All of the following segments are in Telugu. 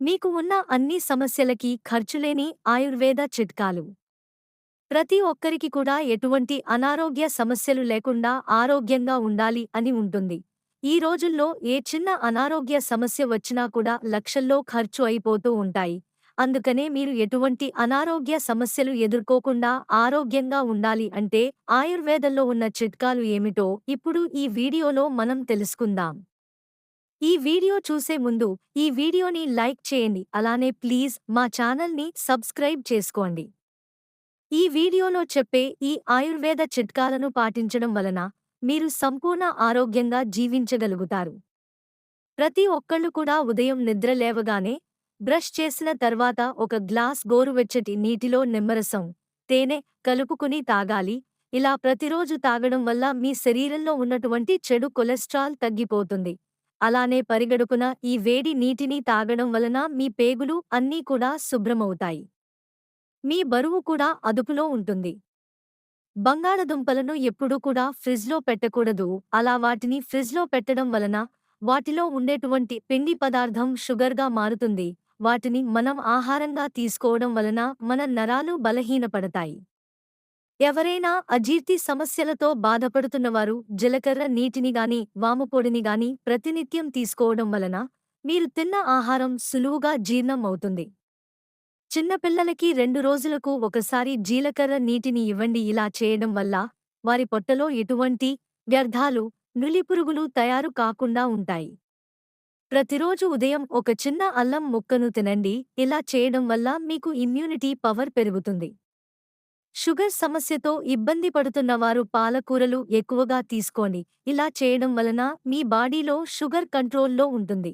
మీకు ఉన్న అన్ని సమస్యలకి ఖర్చులేని ఆయుర్వేద చిట్కాలు. ప్రతి ఒక్కరికి కూడా ఎటువంటి అనారోగ్య సమస్యలు లేకుండా ఆరోగ్యంగా ఉండాలి అని ఉంటుంది. ఈ రోజుల్లో ఏ చిన్న అనారోగ్య సమస్య వచ్చినా కూడా లక్షల్లో ఖర్చు అయిపోతూ ఉంటాయి. అందుకనే మీరు ఎటువంటి అనారోగ్య సమస్యలు ఎదుర్కోకుండా ఆరోగ్యంగా ఉండాలి అంటే ఆయుర్వేదంలో ఉన్న చిట్కాలు ఏమిటో ఇప్పుడు ఈ వీడియోలో మనం తెలుసుకుందాం. ఈ వీడియో చూసే ముందు ఈ వీడియోని లైక్ చేయండి. అలానే ప్లీజ్ మా ఛానల్ని సబ్స్క్రైబ్ చేసుకోండి. ఈ వీడియోలో చెప్పే ఈ ఆయుర్వేద చిట్కాలను పాటించడం వలన మీరు సంపూర్ణ ఆరోగ్యంగా జీవించగలుగుతారు. ప్రతి ఒక్కళ్ళు కూడా ఉదయం నిద్ర లేవగానే బ్రష్ చేసిన తర్వాత ఒక గ్లాస్ గోరువెచ్చటి నీటిలో నిమ్మరసం తేనె కలుపుకుని తాగాలి. ఇలా ప్రతిరోజు తాగడం వల్ల మీ శరీరంలో ఉన్నటువంటి చెడు కొలెస్ట్రాల్ తగ్గిపోతుంది. అలానే పరిగడుపున ఈ వేడి నీటిని తాగడం వలన మీ పేగులు అన్నీ కూడా శుభ్రమవుతాయి. మీ బరువు కూడా అదుపులో ఉంటుంది. బంగాళదుంపలను ఎప్పుడూ కూడా ఫ్రిజ్లో పెట్టకూడదు. అలా వాటిని ఫ్రిజ్లో పెట్టడం వలన వాటిలో ఉండేటువంటి పిండి పదార్థం షుగర్గా మారుతుంది. వాటిని మనం ఆహారంగా తీసుకోవడం వలన మన నరాలు బలహీనపడతాయి. ఎవరైనా అజీర్తి సమస్యలతో బాధపడుతున్నవారు జీలకర్ర నీటిని గాని వాముపొడిని గాని ప్రతినిత్యం తీసుకోవడం వలన మీరు తిన్న ఆహారం సులువుగా జీర్ణం అవుతుంది. చిన్నపిల్లలకి రెండు రోజులకు ఒకసారి జీలకర్ర నీటిని ఇవ్వండి. ఇలా చేయడం వల్ల వారి పొట్టలో ఎటువంటి వ్యర్థాలు నులిపురుగులు తయారు కాకుండా ఉంటాయి. ప్రతిరోజు ఉదయం ఒక చిన్న అల్లం ముక్కను తినండి. ఇలా చేయడం వల్ల మీకు ఇమ్యూనిటీ పవర్ పెరుగుతుంది. షుగర్ సమస్యతో ఇబ్బంది పడుతున్నవారు పాలకూరలు ఎక్కువగా తీసుకోండి. ఇలా చేయడం వలన మీ బాడీలో షుగర్ కంట్రోల్లో ఉంటుంది.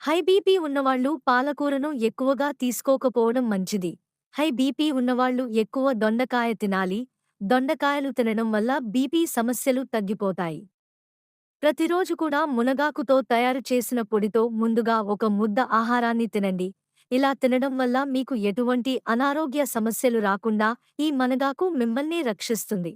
హై బీపీ ఉన్నవాళ్ళు పాలకూరను ఎక్కువగా తీసుకోకపోవడం మంచిది. హై బీపీ ఉన్నవాళ్ళు ఎక్కువ దొండకాయ తినాలి. దొండకాయలు తినడం వల్ల బీపీ సమస్యలు తగ్గిపోతాయి. ప్రతిరోజు కూడా మునగాకుతో తయారు చేసిన పొడితో ముందుగా ఒక ముద్ద ఆహారాన్ని తినండి. ఇలా తినడం వల్ల మీకు ఎటువంటి అనారోగ్య సమస్యలు రాకుండా ఈ మనగాకు మిమ్మల్ని రక్షిస్తుంది.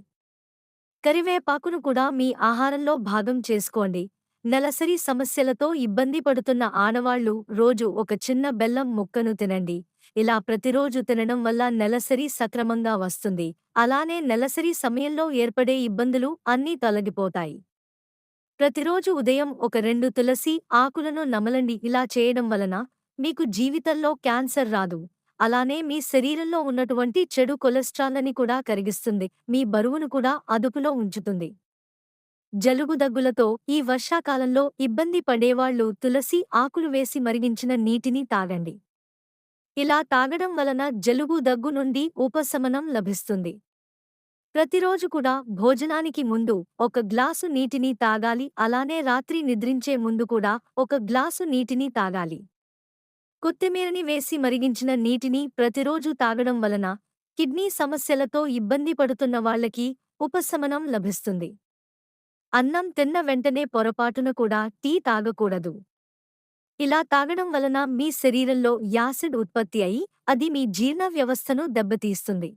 కరివేపాకును కూడా మీ ఆహారంలో భాగం చేసుకోండి. నెలసరి సమస్యలతో ఇబ్బంది పడుతున్న ఆడవాళ్ళు రోజు ఒక చిన్న బెల్లం ముక్కను తినండి. ఇలా ప్రతిరోజు తినడం వల్ల నెలసరి సక్రమంగా వస్తుంది. అలానే నెలసరి సమయంలో ఏర్పడే ఇబ్బందులు అన్నీ తొలగిపోతాయి. ప్రతిరోజు ఉదయం ఒక రెండు తులసి ఆకులను నమలండి. ఇలా చేయడం వలన మీకు జీవితంలో క్యాన్సర్ రాదు. అలానే మీ శరీరంలో ఉన్నటువంటి చెడు కొలెస్ట్రాల్ని కూడా కరిగిస్తుంది. మీ బరువును కూడా అదుపులో ఉంచుతుంది. జలుబు దగ్గులతో ఈ వర్షాకాలంలో ఇబ్బంది పడేవాళ్ళు తులసి ఆకులు వేసి మరిగించిన నీటిని తాగండి. ఇలా తాగడం వలన జలుబు దగ్గు నుండి ఉపశమనం లభిస్తుంది. ప్రతిరోజు కూడా భోజనానికి ముందు ఒక గ్లాసు నీటిని తాగాలి. అలానే రాత్రి నిద్రించే ముందు కూడా ఒక గ్లాసు నీటిని తాగాలి. కొత్తిమీరని వేసి మరిగించిన నీటిని ప్రతిరోజూ తాగడం వలన కిడ్నీ సమస్యలతో ఇబ్బంది పడుతున్న వాళ్ళకి ఉపశమనం లభిస్తుంది. అన్నం తిన్న వెంటనే పొరపాటున కూడా టీ తాగకూడదు. ఇలా తాగడం వలన మీ శరీరంలో యాసిడ్ ఉత్పత్తి అయి అది మీ జీర్ణ వ్యవస్థను దెబ్బతీస్తుంది.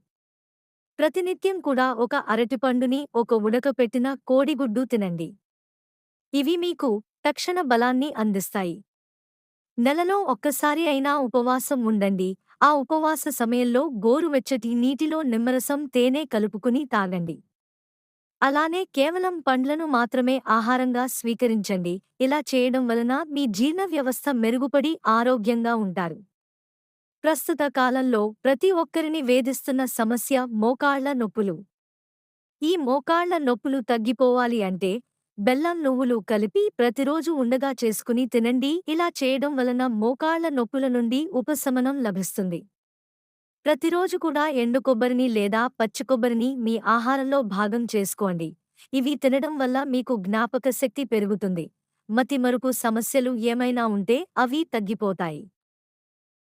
ప్రతినిత్యం కూడా ఒక అరటిపండుని ఒక ఉడకపెట్టిన కోడిగుడ్డు తినండి. ఇవి మీకు తక్షణ బలాన్ని అందిస్తాయి. నెలలో ఒక్కసారి అయినా ఉపవాసం ఉండండి. ఆ ఉపవాస సమయంలో గోరువెచ్చటి నీటిలో నిమ్మరసం తేనె కలుపుకుని తాగండి. అలానే కేవలం పండ్లను మాత్రమే ఆహారంగా స్వీకరించండి. ఇలా చేయడం వలన మీ జీర్ణ వ్యవస్థ మెరుగుపడి ఆరోగ్యంగా ఉంటారు. ప్రస్తుత కాలంలో ప్రతి ఒక్కరిని వేధిస్తున్న సమస్య మోకాళ్ళ నొప్పులు. ఈ మోకాళ్ళ నొప్పులు తగ్గిపోవాలి అంటే బెల్లం నువ్వులు కలిపి ప్రతిరోజు ఉండగా చేసుకుని తినండి. ఇలా చేయడం వలన మోకాళ్ళ నొప్పుల నుండి ఉపశమనం లభిస్తుంది. ప్రతిరోజు కూడా ఎండు కొబ్బరిని లేదా పచ్చి కొబ్బరిని మీ ఆహారంలో భాగం చేసుకోండి. ఇవి తినడం వల్ల మీకు జ్ఞాపక శక్తి పెరుగుతుంది. మతిమరుపు సమస్యలు ఏమైనా ఉంటే అవి తగ్గిపోతాయి.